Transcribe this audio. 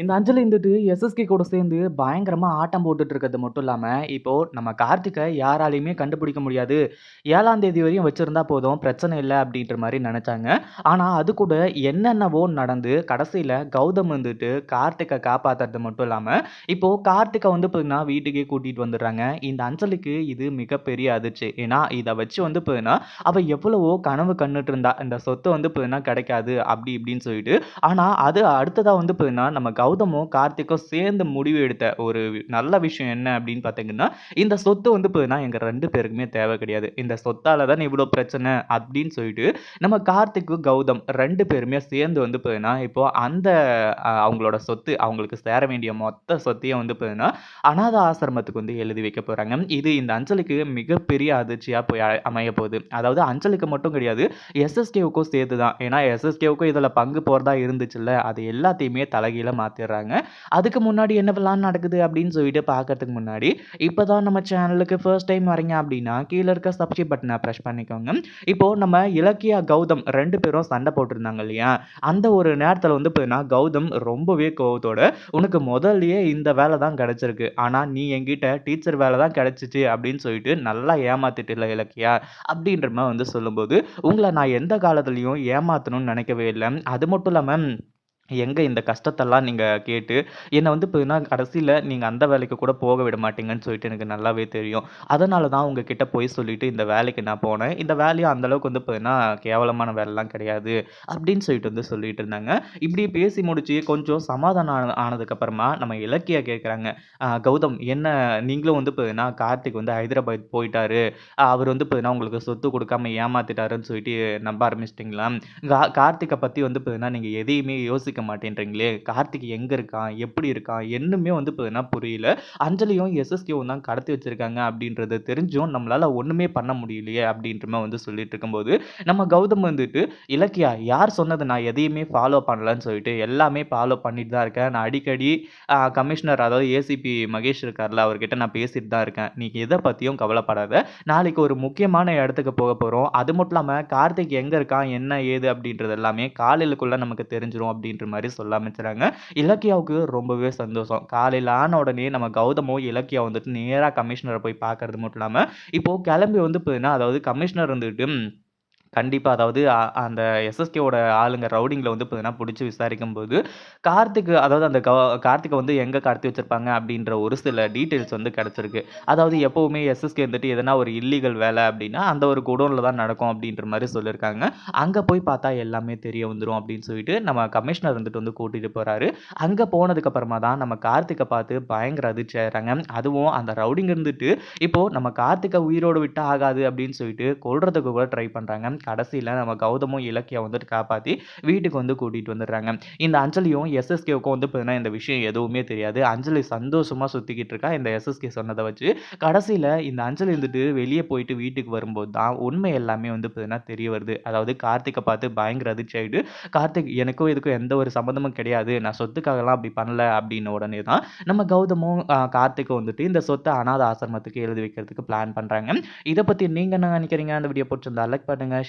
இந்த அஞ்சலி இருந்துட்டு எஸ்எஸ்கே கூட சேர்ந்து பயங்கரமாக ஆட்டம் போட்டுட்டு இருக்கிறது மட்டும் இல்லாமல் இப்போது நம்ம கார்த்திகை யாராலையுமே கண்டுபிடிக்க முடியாது. ஏழாம் தேதி வரையும் வச்சுருந்தா போதும், பிரச்சனை இல்லை அப்படின்ற மாதிரி நினச்சாங்க ஆனால் அது கூட என்னென்னவோ நடந்து கடைசியில் கௌதம் வந்துட்டு கார்த்திகை காப்பாத்துறது மட்டும் இல்லாமல் இப்போது கார்த்திகை வந்து பார்த்தீங்கன்னா வீட்டுக்கே கூட்டிகிட்டு வந்துடுறாங்க. இந்த அஞ்சலிக்கு இது மிகப்பெரிய அதிர்ச்சி. ஏன்னா, இதை வச்சு வந்து பார்த்தீங்கன்னா, அவள் எவ்வளவோ கனவு கண்டுட்டு இருந்தா. இந்த சொத்து வந்து பார்த்தீங்கன்னா கிடைக்காது அப்படி இப்படின்னு சொல்லிட்டு. ஆனால் அது அடுத்ததாக வந்து பார்த்தீங்கன்னா, நம்ம கௌதமும், கார்த்திக்கும் சேர்ந்து முடிவு எடுத்த ஒரு நல்ல விஷயம் என்ன அப்படின்னு பார்த்தீங்கன்னா, இந்த சொத்து வந்து பார்த்தீங்கன்னா, எங்க 2 பேருக்குமே தேவை கிடையாது. இந்த சொத்தால் தான் இவ்வளோ பிரச்சனை அப்படின்னு சொல்லிட்டு, நம்ம கார்த்திக்கு, கௌதம் ரெண்டு பேருமே சேர்ந்து வந்து போதுன்னா இப்போ அந்த அவங்களோட சொத்து, அவங்களுக்கு சேர வேண்டிய மொத்த சொத்தையும் வந்து பார்த்தீங்கன்னா, அநாத ஆசிரமத்துக்கு வந்து எழுதி வைக்க போகிறாங்க இது இந்த அஞ்சலிக்கு மிகப்பெரிய அதிர்ச்சியாக போய் அமைய போகுது. அதாவது அஞ்சலிக்கு மட்டும் கிடையாது, எஸ்எஸ்கேவுக்கும் சேர்த்து தான். ஏன்னா, எஸ்எஸ்கேவுக்கும் இதில் பங்கு போகிறதா இருந்துச்சுல்ல, அது எல்லாத்தையுமே தலைகீழ மாற்றி மாத்திடுறாங்க. அதுக்கு முன்னாடி என்னவெல்லாம் நடக்குது அப்படின்னு சொல்லிட்டு பார்க்கறதுக்கு முன்னாடி, இப்போ தான் நம்ம சேனலுக்கு ஃபர்ஸ்ட் டைம் வரீங்க அப்படின்னா, கீழே இருக்க சப்ஸ்கிரைப் பட்டனை பிரஸ் பண்ணிக்கோங்க. இப்போ நம்ம இலக்கியா, கௌதம் ரெண்டு பேரும் சண்டை போட்டிருந்தாங்க இல்லையா? அந்த ஒரு நேரத்தில் வந்து பார்த்தீங்கன்னா, கௌதம் ரொம்பவே கோவத்தோட, "உனக்கு முதல்லயே இந்த வேலை தான் கிடைச்சிருக்கு. ஆனால் நீ என்கிட்ட டீச்சர் வேலை தான் கிடைச்சுச்சு அப்படின்னு சொல்லிட்டு நல்லா ஏமாத்திட்டல்ல இலக்கியா" அப்படின்ற மாதிரி வந்து சொல்லும்போது, உங்களை நான் எந்த காலத்துலேயும் ஏமாத்தணும்னு நினைக்கவே இல்லை அது மட்டும் இல்லாமல் எங்கே இந்த கஷ்டத்தெல்லாம் நீங்கள் கேட்டு, என்னை வந்து பார்த்தீங்கன்னா, கடைசியில் நீங்கள் அந்த வேலைக்கு கூட போக விட மாட்டீங்கன்னு சொல்லிட்டு எனக்கு நல்லாவே தெரியும். அதனால தான் உங்ககிட்ட போய் சொல்லிவிட்டு இந்த வேலைக்கு நான் போனேன். இந்த வேலையும் அந்தளவுக்கு வந்து பார்த்தீங்கன்னா, கேவலமான வேலைலாம் கிடையாது." அப்படின்னு சொல்லிட்டு வந்து சொல்லிட்டு இருந்தாங்க. இப்படி பேசி முடிச்சு கொஞ்சம் சமாதானம் ஆன ஆனதுக்கப்புறமா நம்ம இலக்கியா கேட்குறாங்க, கௌதம் என்ன நீங்களும் வந்து பார்த்தீங்கன்னா, கார்த்திக் வந்து ஹைதராபாத் போயிட்டாரு. அவர் வந்து பார்த்தீங்கன்னா, உங்களுக்கு சொத்து கொடுக்காம ஏமாத்திட்டாருன்னு சொல்லிட்டு நம்ப ஆரம்பிச்சிட்டிங்களா கா கார்த்திகை பற்றி வந்து பார்த்தீங்கன்னா, நீங்கள் எதையுமே யோசிக்க மாட்டேன்றீங்களே. கார்த்திக் எங்க இருக்கான்? எப்படி இருக்கான்? என்னுமே வந்து பார்த்தீங்கன்னா புரியல. அஞ்சலியும், எஸ்எஸ்கேவும் தான் கடத்தி வச்சிருக்காங்க அப்படின்றது தெரிஞ்சும் நம்மளால ஒன்றுமே பண்ண முடியலையே." அப்படின்றமே வந்து சொல்லிட்டு இருக்கும்போது, நம்ம கௌதம் வந்துட்டு, "இலக்கியா யார் சொன்னது நான் எதையுமே ஃபாலோ பண்ணலன்னு சொல்லிட்டு, எல்லாமே ஃபாலோ பண்ணிட்டு தான் இருக்கேன். நான் அடிக்கடி கமிஷனர் அதாவது ஏசிபி மகேஷ் இருக்கார்ல, அவர்கிட்ட நான் பேசிட்டு தான் இருக்கேன். நீ எதை பற்றியும் கவலைப்படாத. நாளைக்கு ஒரு முக்கியமான இடத்துக்கு போக போகிறோம் அது மட்டும் இல்லாமல் கார்த்திக் எங்க இருக்கான்? என்ன ஏது? அப்படின்றது எல்லாமே காலையிலுக்குள்ளே நமக்கு தெரிஞ்சிடும் அப்படின்ற மாதிரி சொல்ல ஆரம்பிச்சுறாங்க. இலக்கியாவுக்கு ரொம்பவே சந்தோஷம். காலையில ஆன உடனே நம்ம கௌதமும், இலக்கியா வந்துட்டு நேரா கமிஷனரை போய் பார்க்கறது மட்டும் இல்லாம, இப்போ கிளம்பி வந்து பார்த்தீங்கன்னா, அதாவது கமிஷனர் வந்துட்டு கண்டிப்பாக அதாவது அந்த எஸ்எஸ்கேவோட ஆளுங்க ரவுடிங்கில் வந்து பார்த்தீங்கன்னா, பிடிச்சி விசாரிக்கும் போது கார்த்திக் அதாவது அந்த க வந்து எங்கே கடத்தி வச்சுருப்பாங்க அப்படின்ற ஒரு சில டீட்டெயில்ஸ் வந்து கிடச்சிருக்கு. அதாவது எப்போவுமே எஸ்எஸ்கே வந்துட்டு எதனா ஒரு இல்லீகல் வேலை அப்படின்னா, அந்த ஒரு குடோனில் தான் நடக்கும் அப்படின்ற மாதிரி சொல்லியிருக்காங்க. அங்கே போய் பார்த்தா எல்லாமே தெரிய வந்துடும் அப்படின்னு சொல்லிட்டு, நம்ம கமிஷனர் வந்துட்டு வந்து கூட்டிகிட்டு போகிறாரு அங்கே போனதுக்கப்புறமா தான் நம்ம கார்த்திகை பார்த்து பயங்கர அதிர்ச்சி ஆகிறாங்க அதுவும் அந்த ரவுடிங் இருந்துட்டு, இப்போது நம்ம கார்த்திகை உயிரோடு விட்டால் ஆகாது அப்படின்னு சொல்லிட்டு கொள்றதுக்கு கூட ட்ரை பண்ணுறாங்க கடைசியில் நம்ம கௌதமும், இலக்கியம் வந்துட்டு காப்பாற்றி வீட்டுக்கு வந்து கூட்டிகிட்டு வந்துடுறாங்க. இந்த அஞ்சலியும், எஸ்எஸ்கேவுக்கும் வந்து பார்த்தீங்கன்னா, இந்த விஷயம் எதுவுமே தெரியாது. அஞ்சலி சந்தோஷமாக சுற்றிக்கிட்டு இருக்கா, இந்த எஸ்எஸ்கே சொன்னதை வச்சு. கடைசியில் இந்த அஞ்சலி இருந்துட்டு வெளியே போயிட்டு வீட்டுக்கு வரும்போது தான் உண்மை எல்லாமே வந்து பார்த்தீங்கன்னா தெரிய வருது. அதாவது கார்த்திகை பார்த்து பயங்கர அதிர்ச்சி ஆகிட்டு "கார்த்திக் எனக்கும் இதுக்கும் எந்த ஒரு சம்மந்தமும் கிடையாது. நான் சொத்துக்காகலாம் அப்படி பண்ணல." அப்படின்ன உடனே தான் நம்ம கௌதமும், கார்த்திக்கும் வந்துட்டு இந்த சொத்தை அனாத ஆசிரமத்துக்கு எழுதி வைக்கிறதுக்கு பிளான் பண்ணுறாங்க இதை பற்றி நீங்கள் என்ன நினைக்கிறீங்க? அந்த வீடியோ பிடிச்சிருந்தா லைக் பண்ணுங்கள்